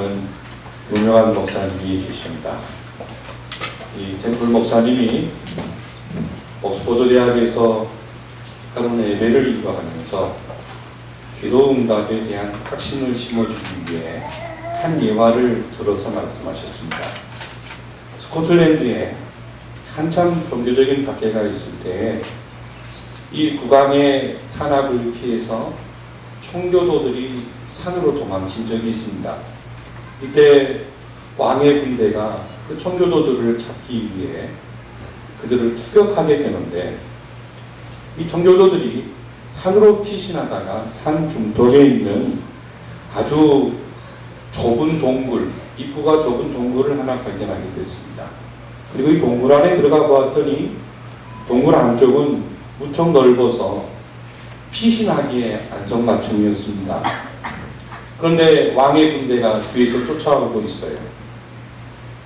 하는 유명한 목사님이 계십니다. 이 템플 목사님이 옥스퍼드 대학에서 하는 예배를 이루어가면서 기도 응답에 대한 확신을 심어주기 위해 한 예화를 들어서 말씀하셨습니다. 스코틀랜드에 한참 종교적인 박해가 있을 때이 국왕의 탄압을 피해서 청교도들이 산으로 도망친 적이 있습니다. 이때 왕의 군대가 그 청교도들을 잡기 위해 그들을 추격하게 되는데 이 청교도들이 산으로 피신하다가 산 중턱에 있는 아주 좁은 동굴, 입구가 좁은 동굴을 하나 발견하게 됐습니다. 그리고 이 동굴 안에 들어가 보았더니 동굴 안쪽은 무척 넓어서 피신하기에 안성맞춤이었습니다. 그런데 왕의 군대가 뒤에서 쫓아오고 있어요.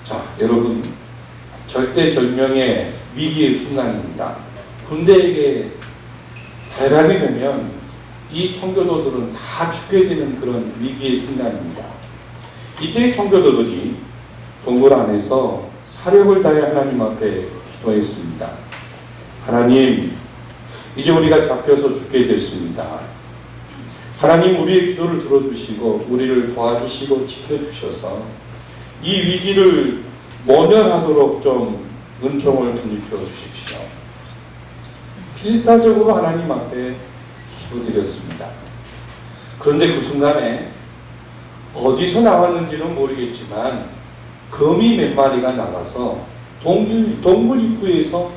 자, 여러분, 절대절명의 위기의 순간입니다. 군대에게 발각이 되면 이 청교도들은 다 죽게 되는 그런 위기의 순간입니다. 이때 청교도들이 동굴 안에서 사력을 다해 하나님 앞에 기도했습니다. 하나님, 이제 우리가 잡혀서 죽게 됐습니다. 하나님 우리의 기도를 들어주시고 우리를 도와주시고 지켜주셔서 이 위기를 모면하도록 좀 은총을 드리켜 주십시오. 필사적으로 하나님 앞에 기도드렸습니다. 그런데 그 순간에 어디서 나왔는지는 모르겠지만 거미 몇 마리가 나와서 동굴, 동굴 입구에서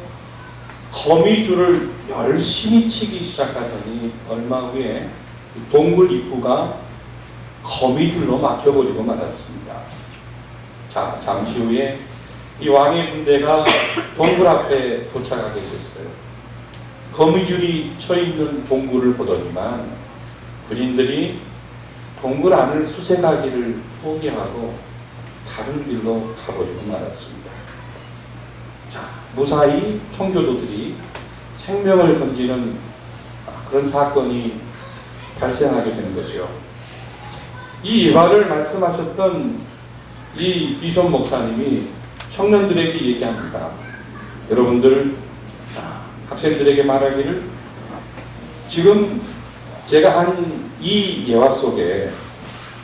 거미줄을 열심히 치기 시작하더니 얼마 후에 동굴 입구가 거미줄로 막혀버리고 말았습니다. 자, 잠시 후에 이 왕의 군대가 동굴 앞에 도착하게 됐어요. 거미줄이 쳐 있는 동굴을 보더니만 군인들이 동굴 안을 수색하기를 포기하고 다른 길로 가버리고 말았습니다. 자, 무사히 청교도들이 생명을 건지는 그런 사건이 발생하게 된 거죠. 이 예화를 말씀하셨던 이 비숍 목사님이 청년들에게 얘기합니다. 여러분들 아, 학생들에게 말하기를 지금 제가 한 이 예화 속에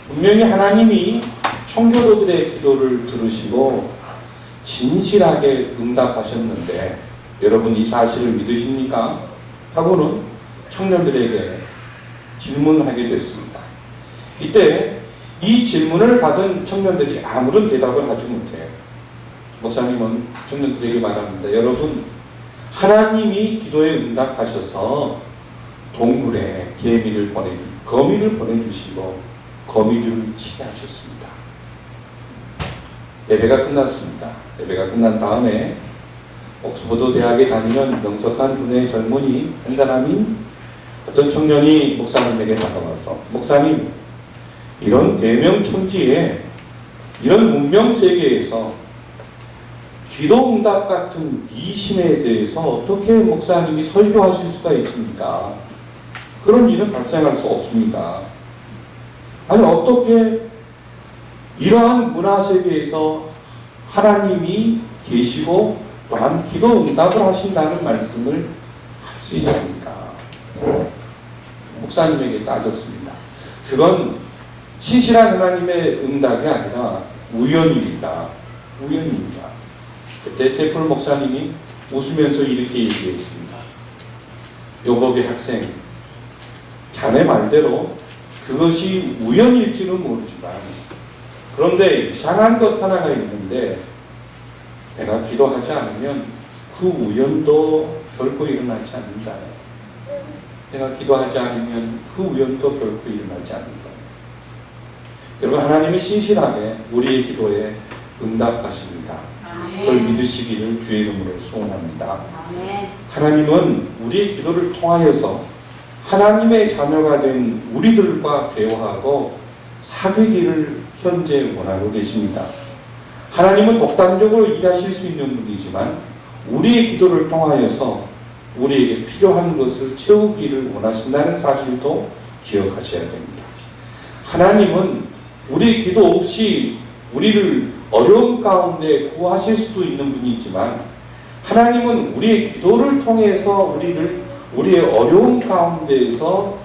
분명히 하나님이 청교도들의 기도를 들으시고 진실하게 응답하셨는데 여러분 이 사실을 믿으십니까? 하고는 청년들에게 질문하게 됐습니다. 이때 이 질문을 받은 청년들이 아무런 대답을 하지 못해요. 목사님은 청년들에게 말합니다. 여러분, 하나님이 기도에 응답하셔서 동굴에 개미를 보내주, 거미를 보내주시고 거미줄을 치게 하셨습니다. 예배가 끝났습니다. 예배가 끝난 다음에 옥스퍼드 대학에 다니는 명석한 두뇌 젊은이 한 사람이 어떤 청년이 목사님에게 다가와서 목사님 이런 대명 천지에 이런 문명 세계에서 기도 응답 같은 미신에 대해서 어떻게 목사님이 설교하실 수가 있습니까? 그런 일은 발생할 수 없습니다. 아니 어떻게 이러한 문화 세계에서 하나님이 계시고 또한 기도 응답을 하신다는 말씀을 할 수 있습니까? 목사님에게 따졌습니다. 그건 신실한 하나님의 응답이 아니라 우연입니다. 우연입니다. 그때 테플 목사님이 웃으면서 이렇게 얘기했습니다. 요법의 학생, 자네 말대로 그것이 우연일지는 모르지만 그런데 이상한 것 하나가 있는데 내가 기도하지 않으면 그 우연도 결코 일어나지 않는다. 내가 기도하지 않으면 그 우연도 결코 일어나지 않는다. 여러분 하나님이 신실하게 우리의 기도에 응답하십니다. 그걸 믿으시기를 주의 이름으로 소원합니다. 하나님은 우리의 기도를 통하여서 하나님의 자녀가 된 우리들과 대화하고 사귀기를 현재 원하고 계십니다. 하나님은 독단적으로 일하실 수 있는 분이지만 우리의 기도를 통하여서 우리에게 필요한 것을 채우기를 원하신다는 사실도 기억하셔야 됩니다. 하나님은 우리 기도 없이 우리를 어려운 가운데 구하실 수도 있는 분이지만 하나님은 우리의 기도를 통해서 우리를 우리의 어려운 가운데에서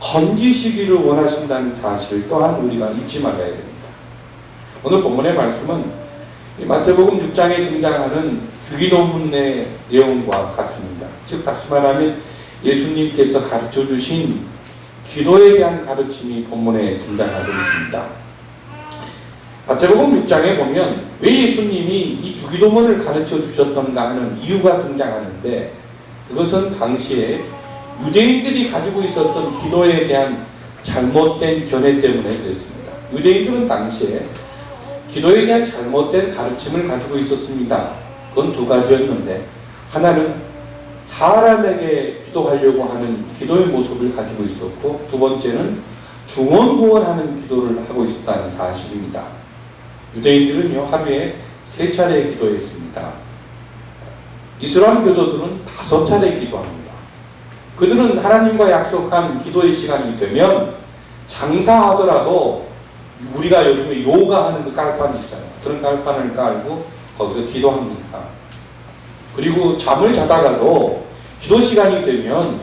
건지시기를 원하신다는 사실 또한 우리가 잊지 말아야 됩니다. 오늘 본문의 말씀은 이 마태복음 6장에 등장하는 주기도문의 내용과 같습니다. 즉 다시 말하면 예수님께서 가르쳐 주신 기도에 대한 가르침이 본문에 등장하고 있습니다. 마태복음 6장에 보면 왜 예수님이 이 주기도문을 가르쳐 주셨던가 하는 이유가 등장하는데 그것은 당시에 유대인들이 가지고 있었던 기도에 대한 잘못된 견해 때문에 그랬습니다. 유대인들은 당시에 기도에 대한 잘못된 가르침을 가지고 있었습니다. 그건 두 가지였는데 하나는 사람에게 기도하려고 하는 기도의 모습을 가지고 있었고 두 번째는 중원부원하는 기도를 하고 있었다는 사실입니다. 유대인들은요 하루에 세 차례 기도했습니다. 이슬람 교도들은 다섯 차례 기도합니다. 그들은 하나님과 약속한 기도의 시간이 되면 장사하더라도 우리가 요즘에 요가하는 그 깔판 있잖아요. 그런 깔판을 깔고 거기서 기도합니다. 그리고 잠을 자다가도 기도 시간이 되면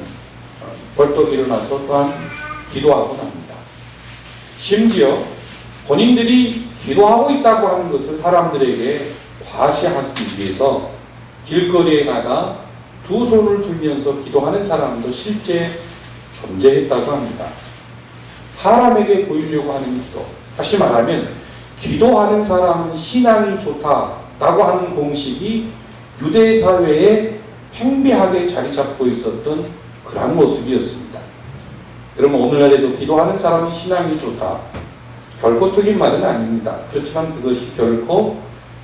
벌떡 일어나서 또한 기도하고 납니다. 심지어 본인들이 기도하고 있다고 하는 것을 사람들에게 과시하기 위해서 길거리에 나가 두 손을 들면서 기도하는 사람도 실제 존재했다고 합니다. 사람에게 보이려고 하는 기도. 다시 말하면 기도하는 사람은 신앙이 좋다라고 하는 공식이 유대 사회에 팽배하게 자리 잡고 있었던 그러한 모습이었습니다. 여러분 오늘날에도 기도하는 사람이 신앙이 좋다. 결코 틀린 말은 아닙니다. 그렇지만 그것이 결코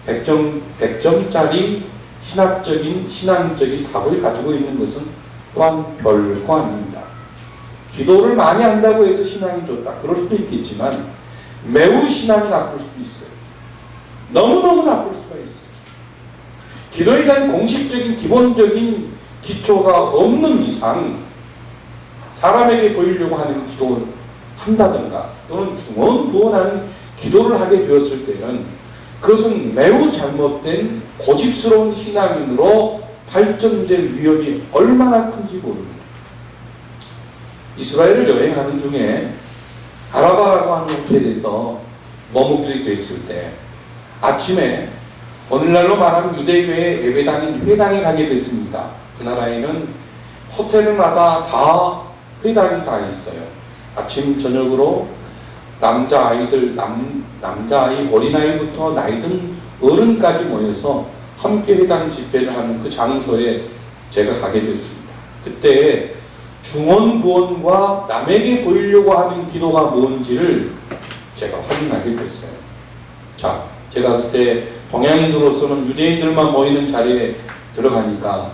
100점, 100점짜리 신학적인, 신앙적인 답을 가지고 있는 것은 또한 결코 아닙니다. 기도를 많이 한다고 해서 신앙이 좋다. 그럴 수도 있겠지만 매우 신앙이 나쁠 수도 있어요. 너무너무 나쁠 수가 있어요. 기도에 대한 공식적인 기본적인 기초가 없는 이상 사람에게 보이려고 하는 기도를 한다든가 또는 중언부언하는 기도를 하게 되었을 때는 그것은 매우 잘못된 고집스러운 신앙인으로 발전될 위험이 얼마나 큰지 모릅니다. 이스라엘을 여행하는 중에 아라바라고 하는 호텔에서 머무르게 됐을 때 아침에 오늘날로 말하면 유대교의 예배당인 회당에 가게 됐습니다. 그 나라에는 호텔마다 다 회당이 다 있어요. 아침 저녁으로 남자 아이들 남 남자 아이 어린 아이부터 나이든 어른까지 모여서 함께 회당 집회를 하는 그 장소에 제가 가게 됐습니다. 그때 중언부언과 남에게 보이려고 하는 기도가 뭔지를 제가 확인하게 됐어요. 자, 제가 그때 동양인으로서는 유대인들만 모이는 자리에 들어가니까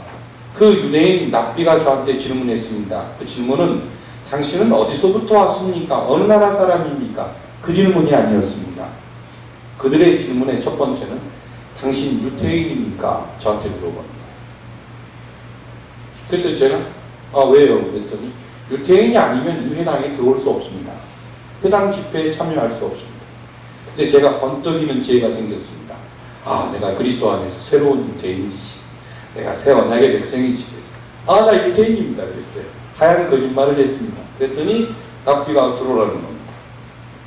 그 유대인 납비가 저한테 질문했습니다. 그 질문은 당신은 어디서부터 왔습니까? 어느 나라 사람입니까? 그 질문이 아니었습니다. 그들의 질문의 첫 번째는 당신 유태인입니까? 저한테 물어봅니다. 그랬더니 제가 아 왜요? 그랬더니 유태인이 아니면 이 회당에 들어올 수 없습니다. 회당 집회에 참여할 수 없습니다. 그때 제가 번뜩이는 지혜가 생겼습니다. 아 내가 그리스도 안에서 새로운 유태인이지. 내가 새 언약의 백성이지. 아나 유태인입니다. 그랬어요. 하얀 거짓말을 했습니다. 그랬더니 랍비가 들어오라는 겁니다.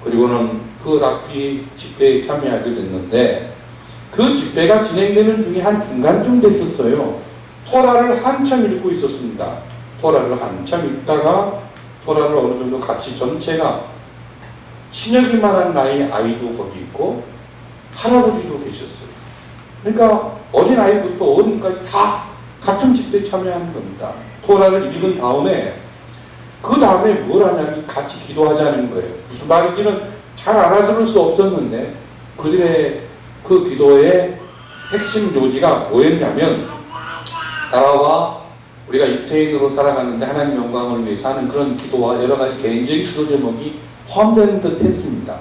그리고는 그 랍비 집회에 참여하게 됐는데 그 집회가 진행되는 중에 한 중간쯤 됐었어요. 토라를 한참 읽고 있었습니다. 토라를 한참 읽다가 토라를 어느 정도 같이 전체가 신혁이만한 나이 아이도 거기 있고 할아버지도 계셨어요. 그러니까 어린 아이부터 어른까지 다 같은 집회에 참여하는 겁니다. 토라를 읽은 다음에 그 다음에 뭘 하냐면 같이 기도하자는 거예요. 무슨 말인지는 잘 알아들을 수 없었는데 그들의 그 기도의 핵심 요지가 뭐였냐면 나라와 우리가 유태인으로 살아가는데 하나님 영광을 위해서 하는 그런 기도와 여러 가지 개인적인 기도 제목이 포함되는 듯 했습니다.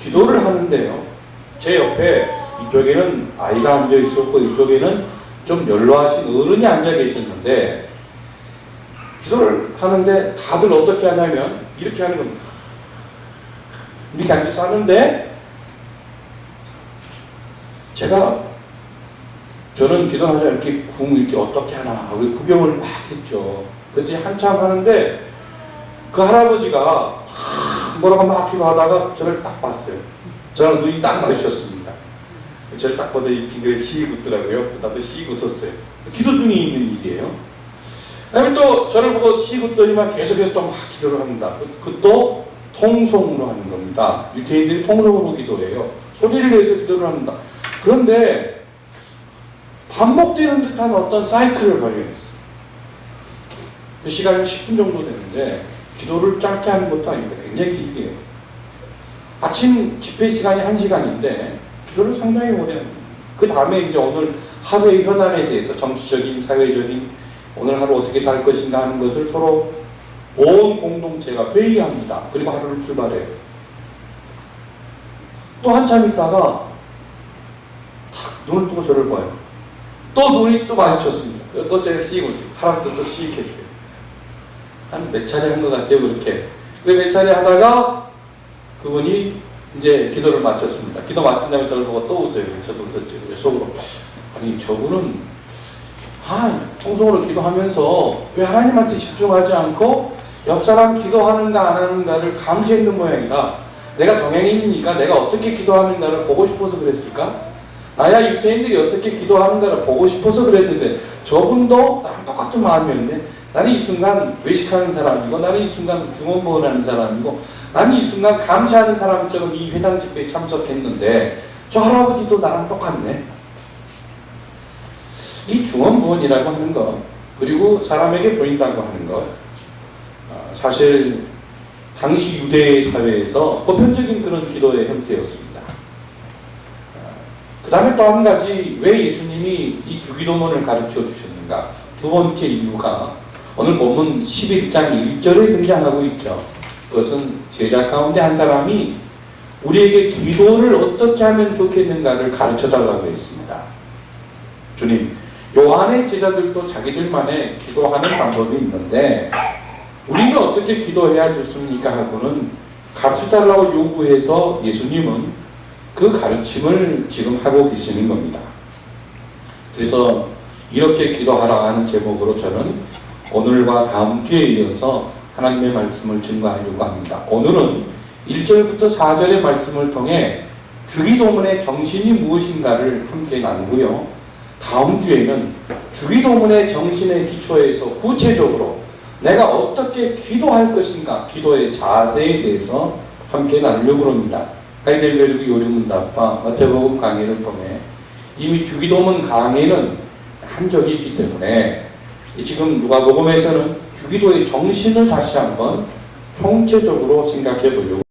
기도를 하는데요. 제 옆에 이쪽에는 아이가 앉아 있었고 이쪽에는 좀 연로하신 어른이 앉아 계셨는데 기도를 하는데 다들 어떻게 하냐면 이렇게 하는 겁니다. 이렇게 앉아서 하는데 제가 저는 기도하자 이렇게 궁 이렇게 어떻게 하나 우리 구경을 막 했죠. 그때 한참 하는데 그 할아버지가 막 뭐라고 막 기도하다가 저를 딱 봤어요. 저랑 눈이 딱 마주쳤습니다. 저를 딱 보더니 빙그레 씩 웃더라고요. 나도 씩 웃었어요. 기도 중에 있는 일이에요. 그다음에 또 저를 보고 씩 웃더니만 계속해서 또 막 기도를 합니다. 그- 그것도 통성으로 하는 겁니다. 유태인들이 통성으로 기도해요. 소리를 내서 기도를 합니다. 그런데 반복되는 듯한 어떤 사이클을 발견했어요. 그 시간이 10분 정도 되는데 기도를 짧게 하는 것도 아닙니다. 굉장히 길게 해요. 아침 집회 시간이 1시간인데 기도를 상당히 오래 합니다. 그 다음에 이제 오늘 하루의 현안에 대해서 정치적인, 사회적인 오늘 하루 어떻게 살 것인가 하는 것을 서로 온 공동체가 회의합니다. 그리고 하루를 출발해요. 또 한참 있다가 탁 눈을 뜨고 저를 봐요. 또 눈이 또 마주쳤습니다. 또 제가 씩 웃어요. 하람도 또씩 했어요. 한 몇 차례 한 것 같아요, 그렇게. 그몇 차례 하다가 그분이 이제 기도를 마쳤습니다. 기도 마친 다음에 저를 보고 또 웃어요. 저도 웃었죠. 속으로. 아니, 저분은, 아, 통성으로 기도하면서 왜 하나님한테 집중하지 않고 옆 사람 기도하는가 안 하는가를 감시했는 모양이다. 내가 동행인이니까 내가 어떻게 기도하는가를 보고 싶어서 그랬을까? 나야 유태인들이 어떻게 기도하는가를 보고 싶어서 그랬는데 저분도 나랑 똑같은 마음이었는데 나는 이 순간 외식하는 사람이고 나는 이 순간 중원부원하는 사람이고 나는 이 순간 감시하는 사람처럼 이 회당 집회에 참석했는데 저 할아버지도 나랑 똑같네. 이 중원부원이라고 하는 것 그리고 사람에게 보인다고 하는 것 아, 사실 당시 유대 사회에서 보편적인 그런 기도의 형태였습니다. 그 다음에 또 한 가지 왜 예수님이 이 주기도문을 가르쳐 주셨는가? 두 번째 이유가 오늘 본문 11장 1절에 등장하고 있죠. 그것은 제자 가운데 한 사람이 우리에게 기도를 어떻게 하면 좋겠는가를 가르쳐 달라고 했습니다. 주님, 요한의 제자들도 자기들만의 기도하는 방법이 있는데 우리는 어떻게 기도해야 좋습니까? 하고는 가르쳐 달라고 요구해서 예수님은 그 가르침을 지금 하고 계시는 겁니다. 그래서 이렇게 기도하라 하는 제목으로 저는 오늘과 다음 주에 이어서 하나님의 말씀을 증거하려고 합니다. 오늘은 1절부터 4절의 말씀을 통해 주기도문의 정신이 무엇인가를 함께 나누고요. 다음 주에는 주기도문의 정신의 기초에서 구체적으로 내가 어떻게 기도할 것인가, 기도의 자세에 대해서 함께 나누려고 합니다. 하이델베르그 요리문답과 마태복음 강의를 통해 이미 주기도문 강의는 한 적이 있기 때문에 지금 누가복음에서는 주기도의 정신을 다시 한번 총체적으로 생각해 보려고